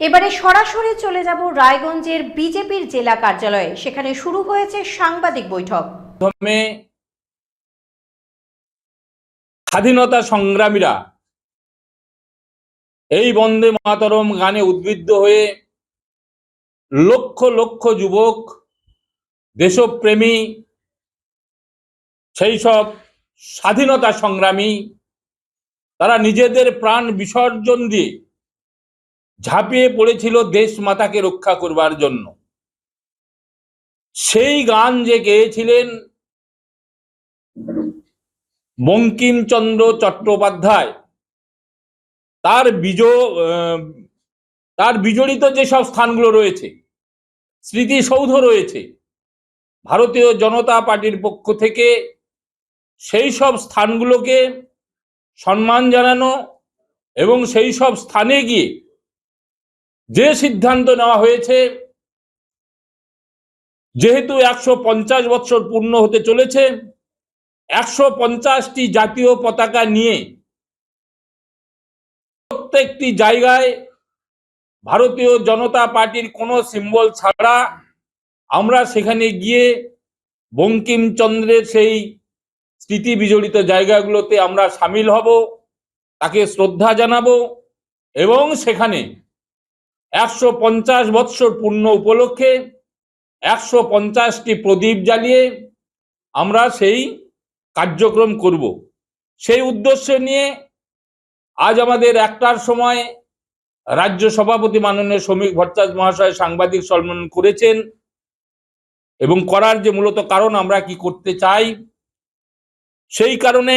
এবারে সরাসরি চলে যাব রায়গঞ্জের বিজেপির জেলা কার্যালয়ে। সেখানে শুরু হয়েছে সাংবাদিক বৈঠক। স্বাধীনতা সংগ্রামীরা এই বন্দে মাতরম গানে উদ্বুদ্ধ হয়ে লক্ষ লক্ষ যুবক, দেশপ্রেমী, সেই সব স্বাধীনতা সংগ্রামী, তারা নিজেদের প্রাণ বিসর্জন দিয়ে ঝাঁপিয়ে পড়েছিল দেশ মাতাকে রক্ষা করবার জন্য। সেই গান যে গেয়েছিলেন বঙ্কিমচন্দ্র চট্টোপাধ্যায়, তার বিজ তার বিজড়িত যেসব স্থানগুলো রয়েছে স্মৃতিসৌধ রয়েছে, ভারতীয় জনতা পার্টির পক্ষ থেকে সেই সব স্থানগুলোকে সম্মান জানানো এবং সেই সব স্থানে গিয়ে যে সিদ্ধান্ত নেওয়া হয়েছে, যেহেতু একশো পঞ্চাশ বছর পূর্ণ হতে চলেছে, একশো পঞ্চাশটি জাতীয় পতাকা নিয়ে প্রত্যেকটি জায়গায় ভারতীয় জনতা পার্টির কোনো সিম্বল ছাড়া আমরা সেখানে গিয়ে বঙ্কিমচন্দ্রের সেই স্মৃতি বিজড়িত জায়গাগুলোতে আমরা সামিল হব, তাকে শ্রদ্ধা জানাব এবং সেখানে একশো পঞ্চাশ বৎসর পূর্ণ উপলক্ষে একশো পঞ্চাশটি প্রদীপ জ্বালিয়ে আমরা সেই কার্যক্রম করব। সেই উদ্দেশ্য নিয়ে আজ আমাদের একটার সময় রাজ্য সভাপতি মাননীয় শ্রমিক ভট্টাচার্য মহাশয় সাংবাদিক সম্মেলন করেছেন এবং করার যে মূলত কারণ আমরা কি করতে চাই, সেই কারণে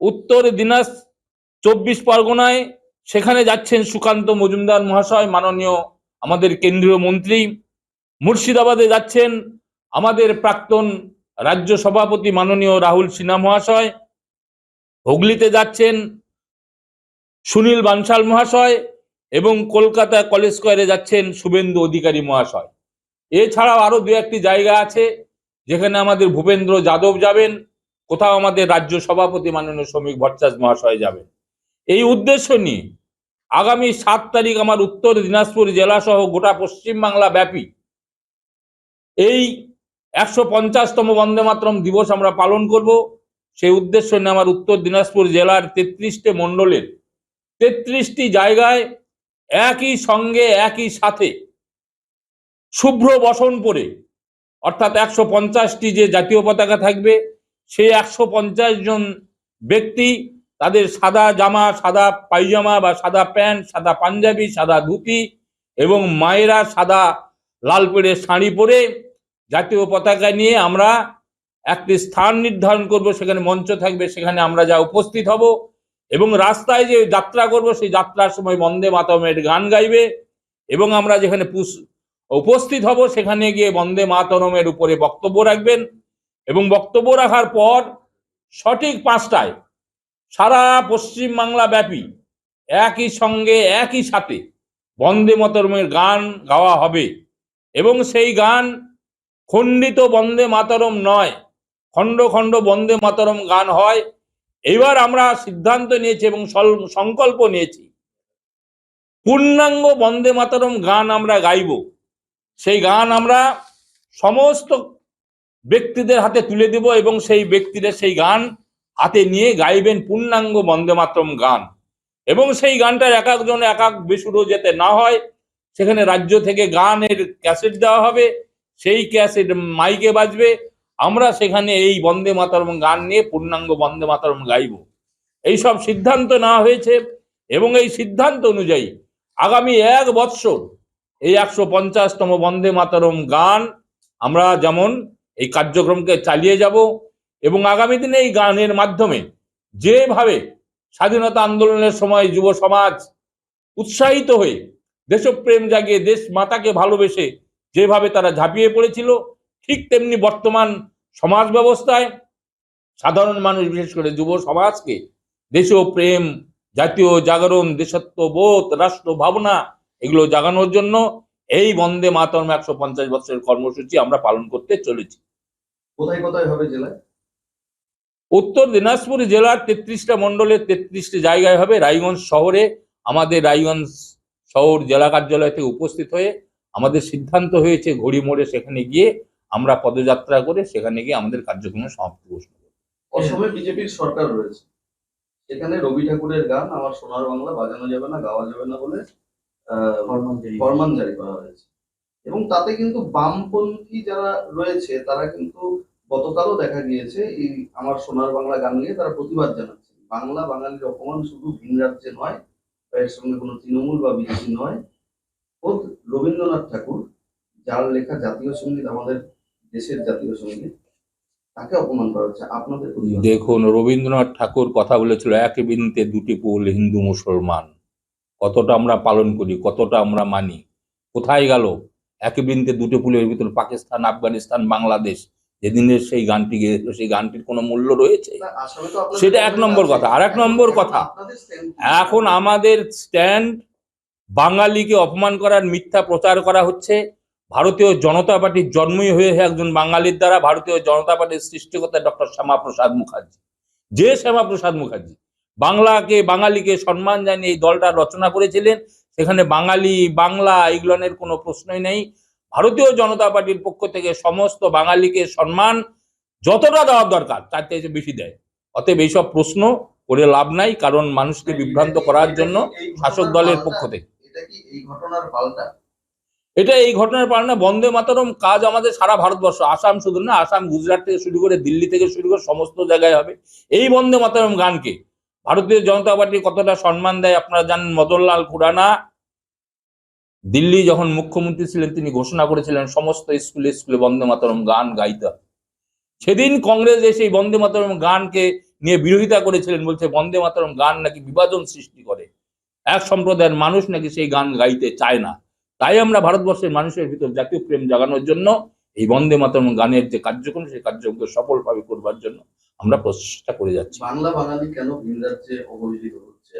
উত্তর দিনাজ চব্বিশ পরগনায় সেখানে যাচ্ছেন সুকান্ত মজুমদার মহাশয়, মাননীয় আমাদের কেন্দ্রীয় মন্ত্রী। মুর্শিদাবাদে যাচ্ছেন আমাদের প্রাক্তন রাজ্য সভাপতি মাননীয় রাহুল সিনহা মহাশয়। হুগলিতে যাচ্ছেন সুনীল বানশাল মহাশয় এবং কলকাতা কলেজ স্কোয়ারে যাচ্ছেন শুভেন্দু অধিকারী মহাশয়। এছাড়াও আরও দু একটি জায়গা আছে, যেখানে আমাদের ভূপেন্দ্র যাদব যাবেন, কোথাও আমাদের রাজ্য সভাপতি মাননীয় শ্রমিক ভট্টাচার্য মহাশয় যাবেন। এই উদ্দেশ্য নিয়ে আগামী সাত তারিখ আমার উত্তর দিনাজপুর জেলা সহ গোটা পশ্চিমবাংলা ব্যাপী এই একশো পঞ্চাশতম বন্দে মাতরম দিবস আমরা পালন করব। সেই উদ্দেশ্য নিয়ে আমার উত্তর দিনাজপুর জেলার তেত্রিশটি মণ্ডলের তেত্রিশটি জায়গায় একই সঙ্গে একই সাথে শুভ্র বসন পরে, অর্থাৎ একশো পঞ্চাশটি যে জাতীয় পতাকা থাকবে, সেই একশো পঞ্চাশ জন ব্যক্তি তাদের সাদা জামা, সাদা পায়জামা বা সাদা প্যান্ট, সাদা পাঞ্জাবি, সাদা ধুতি এবং মায়েরা সাদা লাল পেড়ে শাড়ি পরে জাতীয় পতাকা নিয়ে আমরা একটি স্থান নির্ধারণ করব, সেখানে মঞ্চ থাকবে, সেখানে আমরা যা উপস্থিত হব এবং রাস্তায় যে যাত্রা করব, সেই যাত্রার সময় বন্দে মাতরমের গান গাইবে এবং আমরা যেখানে পুস- উপস্থিত হব, সেখানে গিয়ে বন্দে মাতরমের উপরে বক্তব্য রাখবেন এবং বক্তব্য রাখার পর সঠিক পাঁচটায় সারা পশ্চিম বাংলা ব্যাপী একই সঙ্গে একই সাথে বন্দে মাতরমের গান গাওয়া হবে। এবং সেই গান খণ্ডিত বন্দে মাতরম নয়, খণ্ড খণ্ড বন্দে মাতরম গান হয়। এবার আমরা সিদ্ধান্ত নিয়েছি এবং সংকল্প নিয়েছি। পূর্ণাঙ্গ বন্দে মাতরম গান আমরা গাইব। সেই গান আমরা সমস্ত ব্যক্তিদের হাতে তুলে দেব এবং সেই ব্যক্তিরা সেই গান হাতে নিয়ে গাইবেন পূর্ণাঙ্গ বন্দে মাতরম গান। এবং সেই গানটার এক একজন এক এক বেসুরো যেতে না হয়, সেখানে রাজ্য থেকে গানের ক্যাসেট দেওয়া হবে, সেই ক্যাসেট মাইকে বাজবে। আমরা সেখানে এই বন্দে মাতরম গান নিয়ে পূর্ণাঙ্গ বন্দে মাতরম গাইব। এই সব সিদ্ধান্ত নেওয়া হয়েছে এবং এই সিদ্ধান্ত অনুযায়ী আগামী এক বৎসর এই একশো পঞ্চাশতম বন্দে মাতরম গান আমরা যেমন এই কার্যক্রমকে চালিয়ে যাব এবং আগামী দিনে এই গানের মাধ্যমে যেভাবে স্বাধীনতা আন্দোলনের সময় যুব সমাজ উৎসাহিত হয়ে দেশপ্রেম জাগিয়ে দেশ মাতাকে ভালোবেসে যেভাবে তারা ঝাঁপিয়ে পড়েছিল, ঠিক তেমনি বর্তমান সমাজ ব্যবস্থায় সাধারণ মানুষ, বিশেষ করে যুব সমাজকে দেশীয় প্রেম, জাতীয় জাগরণ, দেশত্ববোধ, রাষ্ট্র ভাবনা এগুলো জাগানোর জন্য এই বন্দে মাতরম একশো পঞ্চাশ বছরের কর্মসূচি আমরা পালন করতে চলেছি। কোথায় কোথায় হবে জেলায়? উত্তর দিনাজপুর জেলার তেত্রিশটা মণ্ডলের তেত্রিশটি জায়গায় হবে রায়গঞ্জ শহরে। আমাদের রায়গঞ্জ শহর জেলা কার্যালয় থেকে উপস্থিত হয়ে আমাদের সিদ্ধান্ত হয়েছে ঘড়ি মোড়ে সেখানে গিয়ে আমরা পদযাত্রা করে সেখানে গিয়ে আমাদের কার্যক্রম সমাপ্তি ঘোষণা করব। অসমে বিজেপির সরকার রয়েছে। সেখানে রবি ঠাকুরের গান আমার সোনার বাংলা বাজানো যাবে না গাওয়া যাবে না বলে আহ, ফরমান জারি করা হয়েছে। এবং তাতে কিন্তু বামপন্থী যারা রয়েছে তারা কিন্তু গতকালও দেখা গিয়েছে, এই আমার সোনার বাংলা গান নিয়ে তারা প্রতিবাদ জানাচ্ছে। বাংলা বাঙালির অপমান শুধু ভিন রাজ্যে নয়, এর সঙ্গে কোনো তৃণমূল বা বিজেপি নয় খোদ রবীন্দ্রনাথ ঠাকুর, যার লেখা জাতীয় সংগীত, আমাদের দেশের জাতীয় সংগীত, তাকে অপমান করা হচ্ছে। আপনাদের দেখুন, রবীন্দ্রনাথ ঠাকুর কথা বলেছিল, এক বিনতে দুটি পুল, হিন্দু মুসলমান। কতটা আমরা পালন করি, কতটা আমরা মানি? কোথায় গেল? এক বিনতে দুটো পুলের ভিতর পাকিস্তান, আফগানিস্তান, বাংলাদেশ যেদিনের সেই গানটি গেয়েছিল সেই গানটির কোনো মূল্য রয়েছে সেটা এক নম্বর কথা। আর এক নম্বর কথা? এখন আমাদের স্ট্যান্ড বাঙালিকে অপমান করার মিথ্যা প্রচার করা হচ্ছে ভারতীয় জনতা পার্টির জন্মই হয়েছে একজন বাঙালির দ্বারা ভারতীয় জনতা পার্টির সৃষ্টিকর্তা ডক্টর শ্যামাপ্রসাদ মুখার্জি যে শ্যামাপ্রসাদ মুখার্জি বাংলাকে বাঙালিকে সম্মান জানিয়ে এই দলটা রচনা করেছিলেন সেখানে বাঙালি বাংলা এইগুলোনের কোনো প্রশ্নই নেই ভারতীয় জনতা পার্টির পক্ষ থেকে সমস্ত বাঙালিকে সম্মান যতটা দেওয়ার দরকার তার থেকে বেশি দেয়। অতএব এইসব প্রশ্ন করে লাভ নাই কারণ মানুষকে বিভ্রান্ত করার জন্য শাসক দলের পক্ষ থেকে। এটা এই ঘটনার পালনা বন্দে মাতরম কাজ আমাদের সারা ভারতবর্ষ আসাম শুধু না আসাম গুজরাট থেকে শুরু করে দিল্লি থেকে শুরু করে সমস্ত জায়গায় হবে। এই বন্দে মাতরম গানকে ভারতীয় জনতা পার্টি কতটা সম্মান দেয় আপনারা জানেন মদনলাল খুরানা দিল্লি যখন মুখ্যমন্ত্রী ছিলেন, তিনি ঘোষণা করেছিলেন, সমস্ত স্কুলে স্কুলে বন্দে মাতরম গান গাইতে সেদিন কংগ্রেস এসে বন্দে মাতরম গানকে নিয়ে বিরোধিতা করেছিলেন, বলছে বন্দে মাতরম গান নাকি বিভাজন সৃষ্টি করে। এক সম্প্রদায়ের মানুষ নাকি সেই গান গাইতে চায় না। তাই আমরা ভারতবর্ষের মানুষের ভিতর জাতীয় প্রেম জাগানোর জন্য এই বন্দে মাতরম গানের যে কার্যক্রম, সেই কার্যক্রমকে সফলভাবে করবার জন্য আমরা প্রচেষ্টা করে যাচ্ছি। বাংলা বাঙালি কেন ভিন রাজ্যে অবহেলিত হচ্ছে?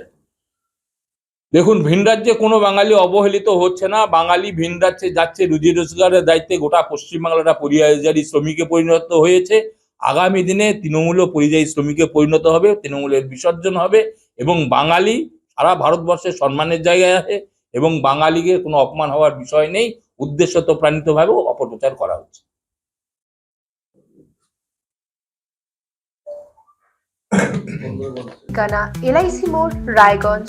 দেখুন, ভিন রাজ্যে কোনো বাঙালি অবহেলিত হচ্ছে না। বাঙালি ভিন রাজ্যে যাচ্ছে, রুজি রোজগারের দায়িত্বে গোটা পশ্চিমবাংলাটা পরিযায়ী শ্রমিকে পরিণত হয়েছে। আগামী দিনে তৃণমূলও পরিযায়ী শ্রমিকে পরিণত হবে, তৃণমূলের বিসর্জন হবে এবং বাঙালি সারা ভারতবর্ষের সম্মানের জায়গায় আছে এবং বাঙালিকে কোনো অপমান হওয়ার বিষয় নেই। উদ্দেশ্যত প্রাণিতভাবেও অপপ্রচার করা হচ্ছে। ঠিকানা এলআইসি মোড়, রায়গঞ্জ।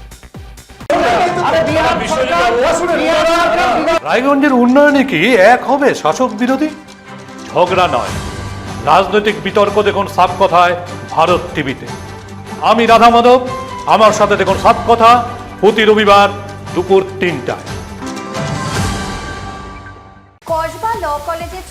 রায়গঞ্জের উন্নয়নে কি এক হবে শাসক বিরোধী? ঝগড়া নয়। রাজনৈতিক বিতর্ক দেখুন সাপ কথায় ভারত টিভিতে। আমি রাধা মাধব আমার সাথে দেখুন সাপ কথা প্রতি রবিবার দুপুর তিনটায়।